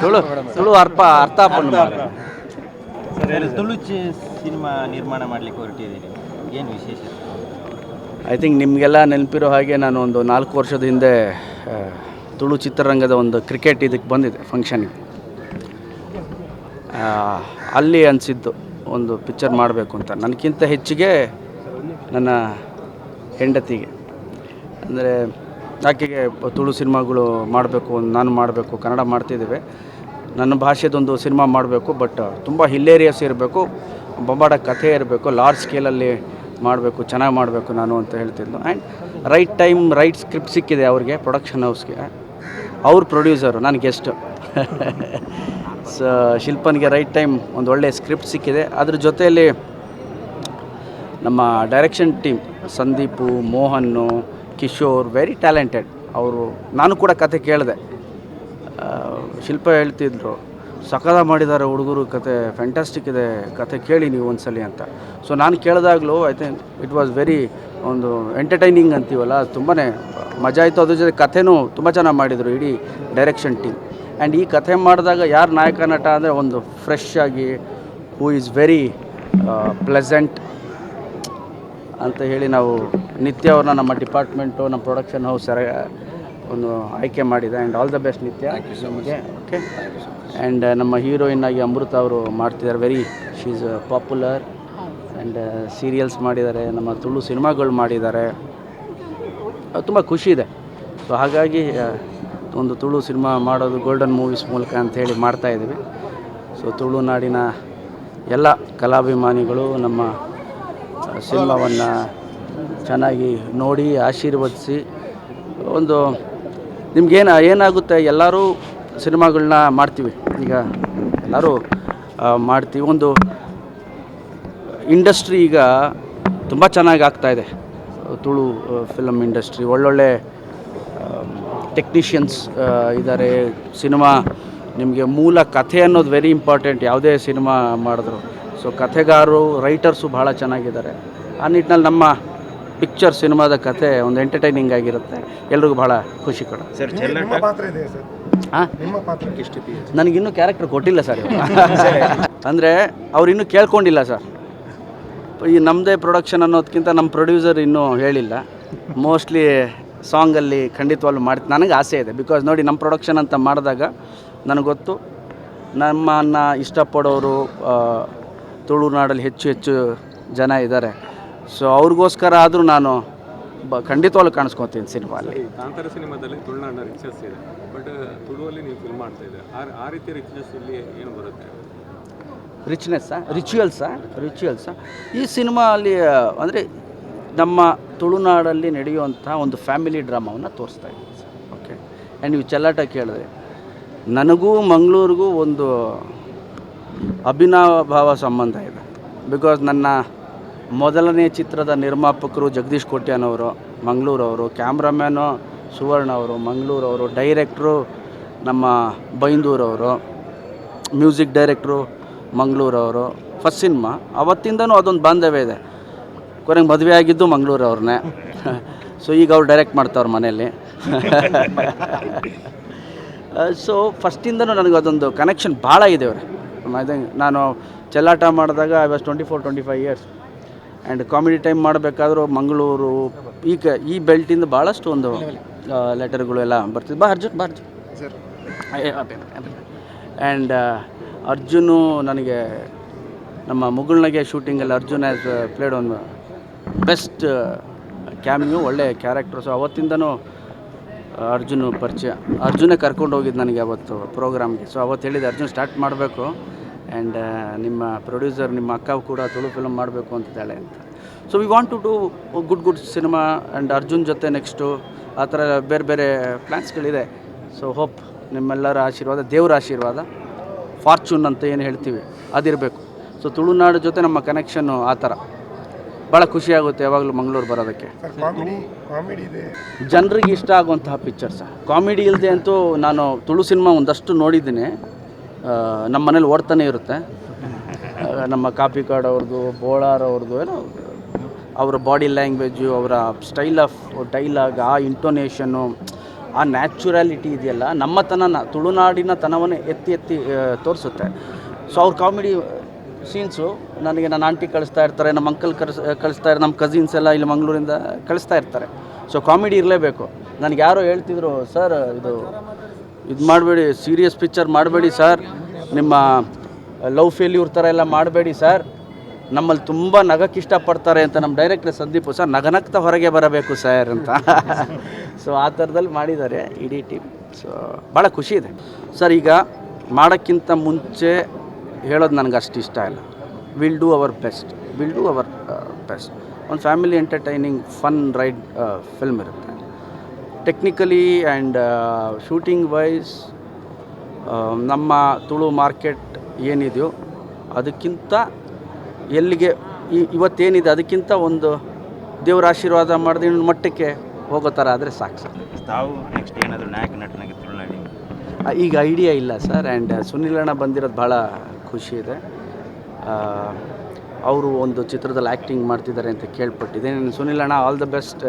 ತುಳು ತುಳು ಅರ್ಥ sir Tulu cinema ನಿರ್ಮಾಣ ಮಾಡ್ಲಿಕ್ಕೆ ಹೊರಟಿದ್ದೀರಿ. ಏನು ವಿಶೇಷ ಐ ಥಿಂಕ್ ನಿಮಗೆಲ್ಲ ನೆನಪಿರೋ ಹಾಗೆ ನಾನು ಒಂದು ನಾಲ್ಕು ವರ್ಷದ ಹಿಂದೆ ತುಳು ಚಿತ್ರರಂಗದ ಒಂದು ಕ್ರಿಕೆಟ್ ಇದಕ್ಕೆ ಬಂದಿದೆ ಫಂಕ್ಷನ್ಗೆ ಅಲ್ಲಿ ಅನಿಸಿದ್ದು ಒಂದು ಪಿಕ್ಚರ್ ಮಾಡಬೇಕು ಅಂತ. ನನಗಿಂತ ಹೆಚ್ಚಿಗೆ ನನ್ನ ಹೆಂಡತಿಗೆ. ಅಂದರೆ ಆಕೆಗೆ ತುಳು ಸಿನಿಮಾಗಳು ಮಾಡಬೇಕು, ನಾನು ಮಾಡಬೇಕು, ಕನ್ನಡ ಮಾಡ್ತಿದ್ದೇವೆ. ನನ್ನ ಭಾಷೆದೊಂದು ಸಿನಿಮಾ ಮಾಡಬೇಕು ಬಟ್ ತುಂಬ ಹಿಲ್ಲೇರಿಯಸ್ ಇರಬೇಕು ಬೊಂಬಾಡ ಕಥೆ ಇರಬೇಕು ಲಾರ್ಜ್ ಸ್ಕೇಲಲ್ಲಿ ಮಾಡಬೇಕು, ಚೆನ್ನಾಗಿ ಮಾಡಬೇಕು ನಾನು ಅಂತ ಹೇಳ್ತಿದ್ಲು. And right time right script ಸಿಕ್ಕಿದೆ ಅವ್ರಿಗೆ ಪ್ರೊಡಕ್ಷನ್ ಹೌಸ್ಗೆ ಅವ್ರ ಪ್ರೊಡ್ಯೂಸರು ನಾನು ಗೆಸ್ಟು ಸೊ ಶಿಲ್ಪನಿಗೆ ರೈಟ್ ಟೈಮ್ ಒಂದು ಒಳ್ಳೆಯ ಸ್ಕ್ರಿಪ್ಟ್ ಸಿಕ್ಕಿದೆ. ಅದ್ರ ಜೊತೆಯಲ್ಲಿ ನಮ್ಮ direction team Sandeep, Mohan, Kishore very talented ಅವರು, ನಾನು ಕೂಡ ಕತೆ ಕೇಳಿದೆ. ಶಿಲ್ಪ ಹೇಳ್ತಿದ್ರು ಸಕದ ಮಾಡಿದ್ದಾರೆ ಹುಡುಗರು, ಕತೆ ಫ್ಯಾಂಟಾಸ್ಟಿಕ್ ಇದೆ, ಕತೆ ಕೇಳಿ ನೀವು ಒಂದ್ಸಲಿ ಅಂತ. ಸೊ ನಾನು ಕೇಳಿದಾಗಲೂ I think it was very ಒಂದು ಎಂಟರ್ಟೈನಿಂಗ್ ಅಂತೀವಲ್ಲ ತುಂಬಾ ಮಜಾ ಆಯಿತು. ಅದ್ರ ಜೊತೆ ಕಥೆನೂ ತುಂಬ ಚೆನ್ನಾಗಿ ಮಾಡಿದರು ಇಡೀ ಡೈರೆಕ್ಷನ್ ಟೀಮ್ ಆ್ಯಂಡ್ ಈ ಕಥೆ ಮಾಡಿದಾಗ ಯಾರು ನಾಯಕ ನಟ ಅಂದರೆ ಒಂದು ಫ್ರೆಶ್ ಆಗಿ ಹೂ ಈಸ್ ವೆರಿ ಪ್ಲೆಸೆಂಟ್ ಅಂತ ಹೇಳಿ ನಾವು ನಿತ್ಯ ಅವ್ರನ್ನ ನಮ್ಮ ಡಿಪಾರ್ಟ್ಮೆಂಟು ನಮ್ಮ ಪ್ರೊಡಕ್ಷನ್ ಹೌಸ್ ಸರ ಒಂದು ಆಯ್ಕೆ ಮಾಡಿದೆ ಆ್ಯಂಡ್ ಆಲ್ ದ ಬೆಸ್ಟ್ ನಿತ್ಯ. ನಿಮಗೆ ಓಕೆ ಆ್ಯಂಡ್ ನಮ್ಮ ಹೀರೋಯಿನ್ ಆಗಿ ಅಮೃತ ಅವರು ಮಾಡ್ತಿದ್ದಾರೆ very she is popular and serials ಮಾಡಿದ್ದಾರೆ ನಮ್ಮ ತುಳು ಸಿನಿಮಾಗಳು ಮಾಡಿದ್ದಾರೆ. ತುಂಬ ಖುಷಿ ಇದೆ. ಸೊ ಹಾಗಾಗಿ ಒಂದು ತುಳು ಸಿನಿಮಾ ಮಾಡೋದು ಗೋಲ್ಡನ್ ಮೂವೀಸ್ ಮೂಲಕ ಅಂಥೇಳಿ ಮಾಡ್ತಾಯಿದ್ದೀವಿ ಮಾಡ್ತಾ ಇದ್ದೀವಿ. ಸೊ ತುಳುನಾಡಿನ ಎಲ್ಲ ಕಲಾಭಿಮಾನಿಗಳು ನಮ್ಮ ಸಿನಿಮಾವನ್ನು ಚೆನ್ನಾಗಿ ನೋಡಿ ಆಶೀರ್ವದಿಸಿ ಒಂದು ನಿಮ್ಗೇನು ಏನಾಗುತ್ತೆ? ಎಲ್ಲರೂ ಸಿನಿಮಾಗಳನ್ನ ಮಾಡ್ತೀವಿ. ಈಗ ಎಲ್ಲರೂ ಮಾಡ್ತೀವಿ. ಒಂದು ಇಂಡಸ್ಟ್ರಿ ಈಗ ತುಂಬ ಚೆನ್ನಾಗಿ ಆಗ್ತಾ ಇದೆ. ತುಳು ಫಿಲಮ್ ಇಂಡಸ್ಟ್ರಿ, ಒಳ್ಳೊಳ್ಳೆ ಟೆಕ್ನಿಷಿಯನ್ಸ್ ಇದ್ದಾರೆ ಸಿನಿಮಾ ನಿಮಗೆ ಮೂಲ ಕಥೆ ಅನ್ನೋದು ವೆರಿ ಇಂಪಾರ್ಟೆಂಟ್ ಯಾವುದೇ ಸಿನಿಮಾ ಮಾಡಿದ್ರು. ಸೊ ಕಥೆಗಾರರು ರೈಟರ್ಸು ಭಾಳ ಚೆನ್ನಾಗಿದ್ದಾರೆ. ಆ ನಿಟ್ಟಿನಲ್ಲಿ ನಮ್ಮ ಪಿಕ್ಚರ್ ಸಿನಿಮಾದ ಕತೆ ಒಂದು ಎಂಟರ್ಟೈನಿಂಗ್ ಆಗಿರುತ್ತೆ. ಎಲ್ರಿಗೂ ಭಾಳ ಖುಷಿ ಕೊಡ. ಸರ್ ನಿಮ್ಮ ಪಾತ್ರ ಇದೆ ಸರ್. ಹಾಂ ನಿಮ್ಮ ಪಾತ್ರಕ್ಕೆ ಎಷ್ಟು ನನಗಿನ್ನೂ ಕ್ಯಾರೆಕ್ಟರ್ ಕೊಟ್ಟಿಲ್ಲ ಸರ್ ಅಂದರೆ ಅವ್ರು ಇನ್ನೂ ಕೇಳ್ಕೊಂಡಿಲ್ಲ ಸರ್. ಈ ನಮ್ಮದೇ ಪ್ರೊಡಕ್ಷನ್ ಅನ್ನೋದಕ್ಕಿಂತ ನಮ್ಮ ಪ್ರೊಡ್ಯೂಸರ್ ಇನ್ನೂ ಹೇಳಿಲ್ಲ. ಮೋಸ್ಟ್ಲಿ ಸಾಂಗಲ್ಲಿ ಖಂಡಿತವಾಗ್ಲೂ ಮಾಡ್ತೀನಿ ನನಗೆ ಆಸೆ ಇದೆ. ಬಿಕಾಸ್ ನೋಡಿ ನಮ್ಮ ಪ್ರೊಡಕ್ಷನ್ ಅಂತ ಮಾಡಿದಾಗ ನನಗೆ ಗೊತ್ತು ನಮ್ಮನ್ನು ಇಷ್ಟಪಡೋರು ತುಳುನಾಡಲ್ಲಿ ಹೆಚ್ಚು ಹೆಚ್ಚು ಜನ ಇದ್ದಾರೆ. ಸೊ ಅವ್ರಿಗೋಸ್ಕರ ಆದರೂ ನಾನು ಬ ಖಂಡಿತವಾಗ್ಲೂ ಕಾಣಿಸ್ಕೊತೀನಿ ಸಿನಿಮಾದಲ್ಲಿ ಕಾಂತಾರ ಸಿನಿಮಾದಲ್ಲಿ ತುಳುನಾಡಿನ ರಿಚಸ್ ಇದೆ. ಬಟ್ ತುಳುವಲ್ಲಿ ನೀವು ಫಿಲ್ಮ್ ಮಾಡ್ತಾ ಇದ್ದೀರಾ? ಆ ಆ ರೀತಿ ರಿಚ್ನೆಸ್ ಇಲ್ಲಿ ಏನು ಬರುತ್ತೆ? ರಿಚ್ನೆಸ್ಸಾ ರಿಚುವಲ್ಸಾ ರಿಚುವಲ್ಸಾ ಈ ಸಿನಿಮಾ ಅಲ್ಲಿ ಅಂದರೆ ನಮ್ಮ ತುಳುನಾಡಲ್ಲಿ ನಡೆಯುವಂಥ ಒಂದು ಫ್ಯಾಮಿಲಿ ಡ್ರಾಮಾವನ್ನು ತೋರಿಸ್ತಾ ಇದ್ದೀವಿ ಸರ್. ಓಕೆ ಆ್ಯಂಡ್ ನೀವು ಚೆಲ್ಲಾಟ ಕೇಳಿದ್ರೆ ನನಗೂ ಮಂಗಳೂರಿಗೂ ಒಂದು ಅಭಿನವಭಾವ ಸಂಬಂಧ ಇದೆ. ಬಿಕಾಸ್ ನನ್ನ ಮೊದಲನೇ ಚಿತ್ರದ ನಿರ್ಮಾಪಕರು ಜಗದೀಶ್ ಕೋಟ್ಯಾನವರು ಮಂಗಳೂರವರು ಕ್ಯಾಮ್ರಾಮ್ಯಾನು ಸುವರ್ಣ ಅವರು ಮಂಗಳೂರವರು ಡೈರೆಕ್ಟ್ರು ನಮ್ಮ ಬೈಂದೂರವರು ಮ್ಯೂಸಿಕ್ ಡೈರೆಕ್ಟ್ರು ಮಂಗಳೂರವರು ಫಸ್ಟ್ ಸಿನಿಮಾ. ಅವತ್ತಿಂದನೂ ಅದೊಂದು ಬಾಂಧವ್ಯ ಇದೆ. ಕೊನೆಗೆ ಮದುವೆ ಆಗಿದ್ದು ಮಂಗಳೂರವ್ರನ್ನೇ ಸೊ ಈಗ ಅವ್ರು ಡೈರೆಕ್ಟ್ ಮಾಡ್ತಾವ್ರ ಮನೆಯಲ್ಲಿ. ಸೊ ಫಸ್ಟಿಂದನೂ ನನಗೆ ಅದೊಂದು ಕನೆಕ್ಷನ್ ಭಾಳ ಇದೆ ಅವ್ರೆ. ನಾನು ಚೆಲ್ಲಾಟ ಮಾಡಿದಾಗ I was twenty four twenty five years and comedy time ಮಾಡಬೇಕಾದ್ರೂ Mangaluru ಈಗ ಈ ಬೆಲ್ಟಿಂದ ಭಾಳಷ್ಟು ಒಂದು ಲೆಟರ್ಗಳು ಎಲ್ಲ ಬರ್ತಿದ್ದು ಬಾ ಅರ್ಜುನ್ ಬಾ ಅರ್ಜುನ್. ಆ್ಯಂಡ್ ಅರ್ಜುನು ನನಗೆ ನಮ್ಮ ಮುಗುಳ್ನಗೆ ಶೂಟಿಂಗಲ್ಲಿ Arjun as played one best cameo ಒಳ್ಳೆ ಕ್ಯಾರೆಕ್ಟರ್ ಸೊ ಅವತ್ತಿಂದನೂ ಅರ್ಜುನ್ ಪರಿಚಯ. ಅರ್ಜುನೇ ಕರ್ಕೊಂಡು ಹೋಗಿದ್ದು ನನಗೆ ಅವತ್ತು ಪ್ರೋಗ್ರಾಮ್ಗೆ ಸೊ ಅವತ್ತು ಹೇಳಿದೆ ಅರ್ಜುನ್ ಸ್ಟಾರ್ಟ್ ಮಾಡಬೇಕು. ಆ್ಯಂಡ್ ನಿಮ್ಮ ಪ್ರೊಡ್ಯೂಸರ್ ನಿಮ್ಮ ಅಕ್ಕ ಕೂಡ ತುಳು ಫಿಲಮ್ ಮಾಡಬೇಕು ಅಂತಿದ್ದಾಳೆ ಅಂತ. So we want to do good good cinema and Arjun ಜೊತೆ ನೆಕ್ಸ್ಟು ಆ ಥರ ಬೇರೆ ಬೇರೆ ಪ್ಲ್ಯಾನ್ಸ್ಗಳಿದೆ ಸೊ ಹೋಪ್ ನಿಮ್ಮೆಲ್ಲರ ಆಶೀರ್ವಾದ ದೇವರ ಆಶೀರ್ವಾದ ಫಾರ್ಚೂನ್ ಅಂತ ಏನು ಹೇಳ್ತೀವಿ ಅದಿರಬೇಕು. ಸೊ ತುಳುನಾಡು ಜೊತೆ ನಮ್ಮ ಕನೆಕ್ಷನ್ನು ಆ ಥರ. ಭಾಳ ಖುಷಿಯಾಗುತ್ತೆ ಯಾವಾಗಲೂ ಮಂಗಳೂರು ಬರೋದಕ್ಕೆ. ಜನರಿಗೆ ಇಷ್ಟ ಆಗುವಂತಹ ಪಿಕ್ಚರ್ಸ ಕಾಮಿಡಿ ಇಲ್ಲದೆ ಅಂತೂ ನಾನು ತುಳು ಸಿನಿಮಾ ಒಂದಷ್ಟು ನೋಡಿದ್ದೀನಿ. ನಮ್ಮ ಮನೇಲಿ ಓಡ್ತಾನೆ ಇರುತ್ತೆ. ನಮ್ಮ ಕಾಪಿ ಕಾರ್ಡ್ ಅವ್ರದ್ದು ಬೋಳಾರ್ ಅವ್ರದ್ದು ಏನೋ ಅವರ ಬಾಡಿ ಲ್ಯಾಂಗ್ವೇಜು ಅವರ ಸ್ಟೈಲ್ ಆಫ್ ಡೈಲಾಗ್ ಆ ಇಂಟೊನೇಷನ್ನು ಆ ನ್ಯಾಚುರಾಲಿಟಿ ಇದೆಯಲ್ಲ ನಮ್ಮತನನ ತುಳುನಾಡಿನ ತನವನ್ನೇ ಎತ್ತಿ ಎತ್ತಿ ತೋರಿಸುತ್ತೆ. ಸೊ ಅವ್ರ ಕಾಮಿಡಿ ಸೀನ್ಸು ನನಗೆ ನನ್ನ ಆಂಟಿ ಕಳಿಸ್ತಾ ಇರ್ತಾರೆ ನಮ್ಮ ಅಂಕಲ್ ಕಳಿಸ್ ಕಳಿಸ್ತಾ ಇರ್ತಾರೆ ನಮ್ಮ ಕಸಿನ್ಸ್ ಎಲ್ಲ ಇಲ್ಲಿ ಮಂಗಳೂರಿಂದ ಕಳಿಸ್ತಾ ಇರ್ತಾರೆ. ಸೊ ಕಾಮಿಡಿ ಇರಲೇಬೇಕು. ನನಗೆ ಯಾರೋ ಹೇಳ್ತಿದ್ರು ಸರ್ ಇದು ಇದು ಮಾಡಬೇಡಿ ಸೀರಿಯಸ್ ಪಿಕ್ಚರ್ ಮಾಡಬೇಡಿ ಸರ್ ನಿಮ್ಮ ಲವ್ ಫೇಲ್ಯೂರ್ ಥರ ಎಲ್ಲ ಮಾಡಬೇಡಿ ಸರ್ ನಮ್ಮಲ್ಲಿ ತುಂಬ ನಗಕ್ಕೆ ಇಷ್ಟಪಡ್ತಾರೆ ಅಂತ ನಮ್ಮ ಡೈರೆಕ್ಟರ್ ಸಂದೀಪ್ ಸರ್ ನಗನಗ್ತಾ ಹೊರಗೆ ಬರಬೇಕು ಸರ್ ಅಂತ. ಸೊ ಆ ಥರದಲ್ಲಿ ಮಾಡಿದ್ದಾರೆ ಇಡೀ ಟೀಮ್ ಸೊ ಭಾಳ ಖುಷಿ ಇದೆ. ಸರ್ ಈಗ ಮಾಡೋಕ್ಕಿಂತ ಮುಂಚೆ ಹೇಳೋದು ನನಗೆ ಅಷ್ಟು ಇಷ್ಟ ಇಲ್ಲ. Will do our best will do our best ಒಂದು family entertaining fun ride film ಇರುತ್ತೆ. ಟೆಕ್ನಿಕಲಿ ಆ್ಯಂಡ್ ಶೂಟಿಂಗ್ ವೈಸ್ ನಮ್ಮ ತುಳು ಮಾರ್ಕೆಟ್ ಏನಿದೆಯೋ ಅದಕ್ಕಿಂತ ಎಲ್ಲಿಗೆ ಈ- ಇವತ್ತೇನಿದೆ ಅದಕ್ಕಿಂತ ಒಂದು ದೇವರ ಆಶೀರ್ವಾದ ಮಾಡಿದ ಮಟ್ಟಕ್ಕೆ ಹೋಗೋ ಥರ ಆದರೆ ಸಾಕು ಸರ್. ತಾವು ನೆಕ್ಸ್ಟ್ ಏನಾದರೂ ನಾಯಕ ನಟನಾಗಿ ತುಳುನಾಡಿ ಈಗ ಐಡಿಯಾ ಇಲ್ಲ ಸರ್. ಆ್ಯಂಡ್ ಸುನಿಲ್ ಅಣ್ಣ ಬಂದಿರೋದು ಭಾಳ ಖುಷಿ ಇದೆ. ಅವರು ಒಂದು ಚಿತ್ರದಲ್ಲಿ ಆ್ಯಕ್ಟಿಂಗ್ ಮಾಡ್ತಿದ್ದಾರೆ ಅಂತ ಕೇಳ್ಪಟ್ಟಿದ್ದೀನಿ ಸುನಿಲ್ ಅಣ್ಣ ಆಲ್ ದ ಬೆಸ್ಟ್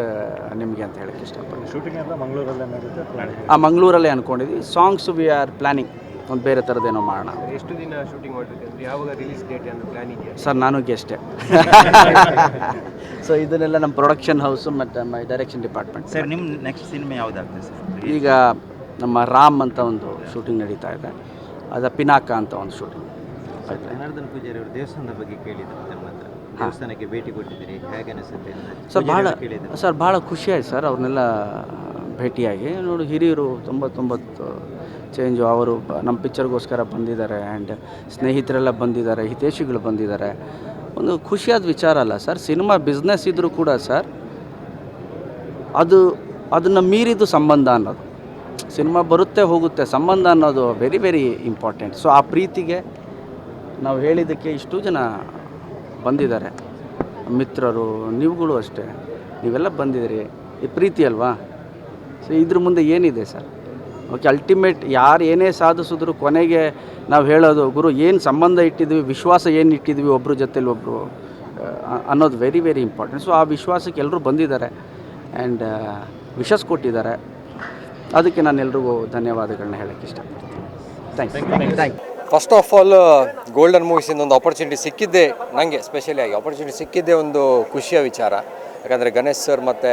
ನಿಮಗೆ ಅಂತ ಹೇಳಕ್ಕೆ ಇಷ್ಟಪಡ್ತೀನಿ. ಶೂಟಿಂಗ್ ಎಲ್ಲ ಮಂಗಳೂರಲ್ಲೇ ನಡೀತೆ ಆ ಮಂಗಳೂರಲ್ಲೇ ಅಂದ್ಕೊಂಡಿದ್ವಿ ಸಾಂಗ್ಸ್ ವಿ ಆರ್ ಪ್ಲ್ಯಾನಿಂಗ್ ಒಂದು ಬೇರೆ ಥರದ್ದೇನೋ ಮಾಡೋಣ. ಎಷ್ಟು ದಿನ ಶೂಟಿಂಗ್ ಮಾಡಬೇಕು ಅಂದ್ರೆ ಯಾವಾಗ ರಿಲೀಸ್ ಡೇಟ್ ಅನ್ನೋ ಪ್ಲಾನಿಂಗ್ ಸರ್ ನಾನು ಗೆಸ್ಟೆ ಸೊ ಇದನ್ನೆಲ್ಲ ನಮ್ಮ ಪ್ರೊಡಕ್ಷನ್ ಹೌಸು ಮತ್ತು ಮೈ ಡೈರೆಕ್ಷನ್ ಡಿಪಾರ್ಟ್ಮೆಂಟ್ ಸರ್ ನಿಮ್ಮ ನೆಕ್ಸ್ಟ್ ಸಿನಿಮಾ ಯಾವುದಾಗ್ತದೆ ಸರ್ ಈಗ ನಮ್ಮ ರಾಮ್ ಅಂತ ಒಂದು ಶೂಟಿಂಗ್ ನಡೀತಾ ಇದೆ. ಅದು ಪಿನಾಕ ಅಂತ ಒಂದು ಶೂಟಿಂಗ್ ಆಯ್ತಾ ಜನಾರ್ದನ್ ಪೂಜಾರಿ ಅವರು ದೇವಸ್ಥಾನದ ಬಗ್ಗೆ ಕೇಳಿದ್ರು ನಮ್ಮ ಹತ್ರ. ದೇವಸ್ಥಾನಕ್ಕೆ ಭೇಟಿ ಕೊಟ್ಟಿದ್ದೀರಿ ಹೇಗೆ ಅನಿಸುತ್ತೆ ಅಂತ ಸರ್ ಭಾಳ ಕೇಳಿದ್ರು. ಸರ್ ಭಾಳ ಖುಷಿ ಆಯ್ತು ಸರ್ ಅವ್ರನ್ನೆಲ್ಲ ಭೇಟಿಯಾಗಿ. ನೋಡಿ ಹಿರಿಯರು ತೊಂಬತ್ತೊಂಬತ್ತು ಚೇಂಜು ಅವರು ನಮ್ಮ ಪಿಕ್ಚರ್ಗೋಸ್ಕರ ಬಂದಿದ್ದಾರೆ ಆ್ಯಂಡ್ ಸ್ನೇಹಿತರೆಲ್ಲ ಬಂದಿದ್ದಾರೆ ಹಿತೇಶಿಗಳು ಬಂದಿದ್ದಾರೆ. ಒಂದು ಖುಷಿಯಾದ ವಿಚಾರ ಅಲ್ಲ ಸರ್ ಸಿನಿಮಾ ಬಿಸ್ನೆಸ್ ಇದ್ದರೂ ಕೂಡ ಸರ್ ಅದು ಅದನ್ನು ಮೀರಿದ್ದು ಸಂಬಂಧ ಅನ್ನೋದು. ಸಿನಿಮಾ ಬರುತ್ತೆ ಹೋಗುತ್ತೆ ಸಂಬಂಧ ಅನ್ನೋದು ವೆರಿ ವೆರಿ ಇಂಪಾರ್ಟೆಂಟ್ ಸೊ ಆ ಪ್ರೀತಿಗೆ ನಾವು ಹೇಳಿದ್ದಕ್ಕೆ ಇಷ್ಟು ಜನ ಬಂದಿದ್ದಾರೆ. ಮಿತ್ರರು ನೀವುಗಳು ಅಷ್ಟೇ. ನೀವೆಲ್ಲ ಬಂದಿದ್ದೀರಿ. ಈ ಪ್ರೀತಿ ಅಲ್ವಾ? ಸೊ ಇದ್ರ ಮುಂದೆ ಏನಿದೆ ಸರ್? ಓಕೆ ಅಲ್ಟಿಮೇಟ್ ಯಾರು ಏನೇ ಸಾಧಿಸಿದ್ರು ಕೊನೆಗೆ ನಾವು ಹೇಳೋದು ಗುರು ಏನು ಸಂಬಂಧ ಇಟ್ಟಿದ್ವಿ ವಿಶ್ವಾಸ ಏನು ಇಟ್ಟಿದ್ವಿ ಒಬ್ಬರ ಜೊತೆಲಿ ಒಬ್ಬರು ಅನ್ನೋದು ವೆರಿ ವೆರಿ ಇಂಪಾರ್ಟೆಂಟ್ ಸೊ ಆ ವಿಶ್ವಾಸಕ್ಕೆ ಎಲ್ಲರೂ ಬಂದಿದ್ದಾರೆ. ಆ್ಯಂಡ್ ವಿಶಸ್ ಕೊಟ್ಟಿದ್ದಾರೆ. ಅದಕ್ಕೆ ನಾನು ಎಲ್ರಿಗೂ ಧನ್ಯವಾದಗಳನ್ನ ಹೇಳೋಕ್ಕೆ ಇಷ್ಟಪಡ್ತೀನಿ. Thanks thank first of all golden ಮೂವೀಸಿಂದ ಒಂದು ಆಪರ್ಚುನಿಟಿ ಸಿಕ್ಕಿದ್ದೆ ನನಗೆ ಸ್ಪೆಷಲಿ ಆಗಿ. ಆಪರ್ಚುನಿಟಿ ಸಿಕ್ಕಿದ್ದೇ ಒಂದು ಖುಷಿಯ ವಿಚಾರ. ಯಾಕಂದರೆ ಗಣೇಶ್ ಸರ್ ಮತ್ತು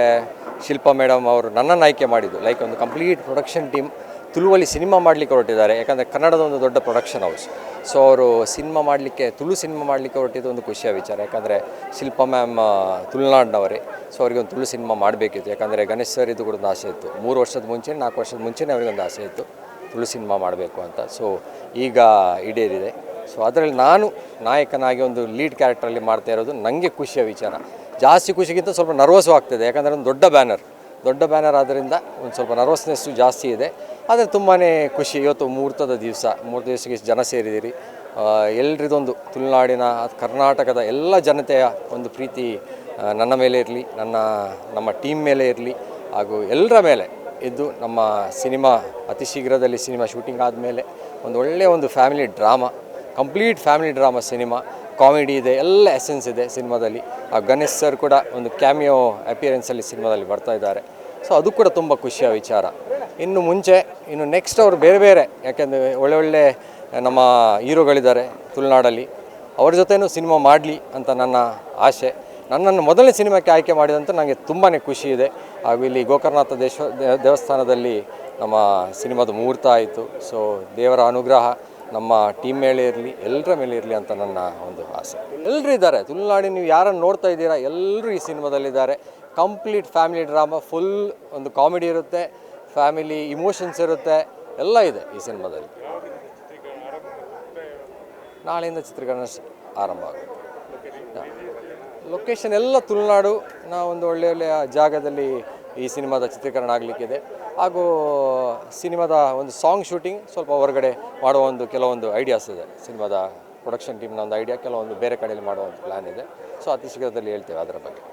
ಶಿಲ್ಪಾ ಮೇಡಮ್ ಅವರು ನನ್ನನ್ನು ಆಯ್ಕೆ ಮಾಡಿದ್ದು. ಲೈಕ್ ಒಂದು ಕಂಪ್ಲೀಟ್ ಪ್ರೊಡಕ್ಷನ್ ಟೀಮ್ ತುಳುವಲ್ಲಿ ಸಿನಿಮಾ ಮಾಡಲಿಕ್ಕೆ ಹೊರಟಿದ್ದಾರೆ. ಯಾಕಂದರೆ ಕನ್ನಡದ ಒಂದು ದೊಡ್ಡ ಪ್ರೊಡಕ್ಷನ್ ಹೌಸ್ ಸೊ ಅವರು ಸಿನಿಮಾ ಮಾಡಲಿಕ್ಕೆ, ತುಳು ಸಿನಿಮಾ ಮಾಡಲಿಕ್ಕೆ ಹೊರಟಿದ್ದು ಒಂದು ಖುಷಿಯ ವಿಚಾರ. ಯಾಕಂದರೆ ಶಿಲ್ಪಾ ಮ್ಯಾಮ್ ತುಳುನಾಡಿನವರೇ. ಸೊ ಅವರಿಗೆ ಒಂದು ತುಳು ಸಿನಿಮಾ ಮಾಡಬೇಕಿತ್ತು. ಯಾಕಂದರೆ ಗಣೇಶ್ ಸರ್ ಇದು ಕೂಡ ಒಂದು ಆಸೆ ಇತ್ತು. ಮೂರು ವರ್ಷದ ಮುಂಚೆ, ನಾಲ್ಕು ವರ್ಷದ ಮುಂಚೆನೇ ಅವರಿಗೊಂದು ಆಸೆ ಇತ್ತು. ತುಳು ಸಿನಿಮಾ ಮಾಡಬೇಕು ಅಂತ. ಸೊ ಈಗ ಈಡೇರಿದೆ. ಸೊ ಅದರಲ್ಲಿ ನಾನು ನಾಯಕನಾಗಿ ಒಂದು ಲೀಡ್ ಕ್ಯಾರೆಕ್ಟ್ರಲ್ಲಿ ಮಾಡ್ತಾ ಇರೋದು ನನಗೆ ಖುಷಿಯ ವಿಚಾರ. ಜಾಸ್ತಿ ಖುಷಿಗಿಂತ ಸ್ವಲ್ಪ ನರ್ವಸ್ ಆಗ್ತದೆ. ಯಾಕಂದರೆ ಒಂದು ದೊಡ್ಡ ಬ್ಯಾನರ್ ದೊಡ್ಡ ಬ್ಯಾನರ್ ಆದ್ದರಿಂದ ಒಂದು ಸ್ವಲ್ಪ ನರ್ವಸ್ನೆಸ್ಸು ಜಾಸ್ತಿ ಇದೆ. ಆದರೆ ತುಂಬಾ ಖುಷಿ. ಇವತ್ತು ಮುಹೂರ್ತದ ದಿವಸ. ಮುಹೂರ್ತ ದಿವಸಕ್ಕೆ ಜನ ಸೇರಿದ್ದೀರಿ. ಎಲ್ರಿದೊಂದು ತುಳುನಾಡಿನ, ಕರ್ನಾಟಕದ ಎಲ್ಲ ಜನತೆಯ ಒಂದು ಪ್ರೀತಿ ನನ್ನ ಮೇಲೆ ಇರಲಿ. ನನ್ನ, ನಮ್ಮ ಟೀಮ್ ಮೇಲೆ ಇರಲಿ. ಹಾಗೂ ಎಲ್ಲರ ಮೇಲೆ ಇದ್ದು ನಮ್ಮ ಸಿನಿಮಾ, ಅತಿ ಶೀಘ್ರದಲ್ಲಿ ಸಿನಿಮಾ ಶೂಟಿಂಗ್ ಆದಮೇಲೆ ಒಂದು ಒಳ್ಳೆಯ ಒಂದು family drama, complete family drama cinema, comedy ಇದೆ, ಎಲ್ಲ ಎಸೆನ್ಸ್ ಇದೆ ಸಿನಿಮಾದಲ್ಲಿ. ಆ ಗಣೇಶ್ ಸರ್ ಕೂಡ ಒಂದು ಕ್ಯಾಮಿಯೋ ಅಪಿಯರೆನ್ಸಲ್ಲಿ ಸಿನಿಮಾದಲ್ಲಿ ಬರ್ತಾ ಇದ್ದಾರೆ. ಸೊ ಅದು ಕೂಡ ತುಂಬ ಖುಷಿಯ ವಿಚಾರ. ಇನ್ನು ಮುಂಚೆ, ಇನ್ನು ನೆಕ್ಸ್ಟ್ ಅವರು ಬೇರೆ ಬೇರೆ, ಯಾಕೆಂದರೆ ಒಳ್ಳೆ ಒಳ್ಳೆ ನಮ್ಮ ಹೀರೋಗಳಿದ್ದಾರೆ ತುಳುನಾಡಲ್ಲಿ. ಅವ್ರ ಜೊತೆನೂ ಸಿನಿಮಾ ಮಾಡಲಿ ಅಂತ ನನ್ನ ಆಸೆ. ನನ್ನನ್ನು ಮೊದಲನೇ ಸಿನಿಮಾಕ್ಕೆ ಆಯ್ಕೆ ಮಾಡಿದಂತ ನನಗೆ ತುಂಬಾ ಖುಷಿ ಇದೆ. ಹಾಗೂ ಇಲ್ಲಿ ಗೋಕರ್ನಾಥ ದೇಶ ದೇವಸ್ಥಾನದಲ್ಲಿ ನಮ್ಮ ಸಿನಿಮಾದ ಮುಹೂರ್ತ ಆಯಿತು. ಸೊ ದೇವರ ಅನುಗ್ರಹ ನಮ್ಮ ಟೀಮ್ ಮೇಲೆ ಇರಲಿ ಎಲ್ಲರ ಮೇಲೆ ಇರಲಿ ಅಂತ ನನ್ನ ಒಂದು ಆಸೆ. ಎಲ್ಲರೂ ಇದ್ದಾರೆ. ತುಳುನಾಡಿ ನೀವು ಯಾರನ್ನು ನೋಡ್ತಾ ಇದ್ದೀರಾ ಎಲ್ಲರೂ ಈ ಸಿನಿಮಾದಲ್ಲಿದ್ದಾರೆ. ಕಂಪ್ಲೀಟ್ ಫ್ಯಾಮಿಲಿ ಡ್ರಾಮಾ ಫುಲ್ ಒಂದು ಕಾಮಿಡಿ ಇರುತ್ತೆ. ಫ್ಯಾಮಿಲಿ ಇಮೋಷನ್ಸ್ ಇರುತ್ತೆ. ಎಲ್ಲ ಇದೆ ಈ ಸಿನಿಮಾದಲ್ಲಿ. ನಾಳೆಯಿಂದ ಚಿತ್ರೀಕರಣ ಆರಂಭ ಆಗುತ್ತೆ. ಲೊಕೇಶನ್ ಎಲ್ಲ ತುಳುನಾಡು, ನಾವು ಒಂದು ಒಳ್ಳೆ ಒಳ್ಳೆಯ ಜಾಗದಲ್ಲಿ ಈ ಸಿನಿಮಾದ ಚಿತ್ರೀಕರಣ ಆಗಲಿಕ್ಕಿದೆ. ಹಾಗೂ ಸಿನಿಮಾದ ಒಂದು ಸಾಂಗ್ ಶೂಟಿಂಗ್ ಸ್ವಲ್ಪ ಹೊರಗಡೆ ಮಾಡುವ ಒಂದು ಕೆಲವೊಂದು ಐಡಿಯಾಸ್ ಇದೆ. ಸಿನಿಮಾದ ಪ್ರೊಡಕ್ಷನ್ ಟೀಮ್ನ ಒಂದು ಐಡಿಯಾ ಕೆಲವೊಂದು ಬೇರೆ ಕಡೆಯಲ್ಲಿ ಮಾಡುವಂಥ ಪ್ಲ್ಯಾನ್ ಇದೆ. ಸೊ ಅತಿ ಶೀಘ್ರದಲ್ಲಿ ಹೇಳ್ತೇವೆ ಅದರ ಬಗ್ಗೆ.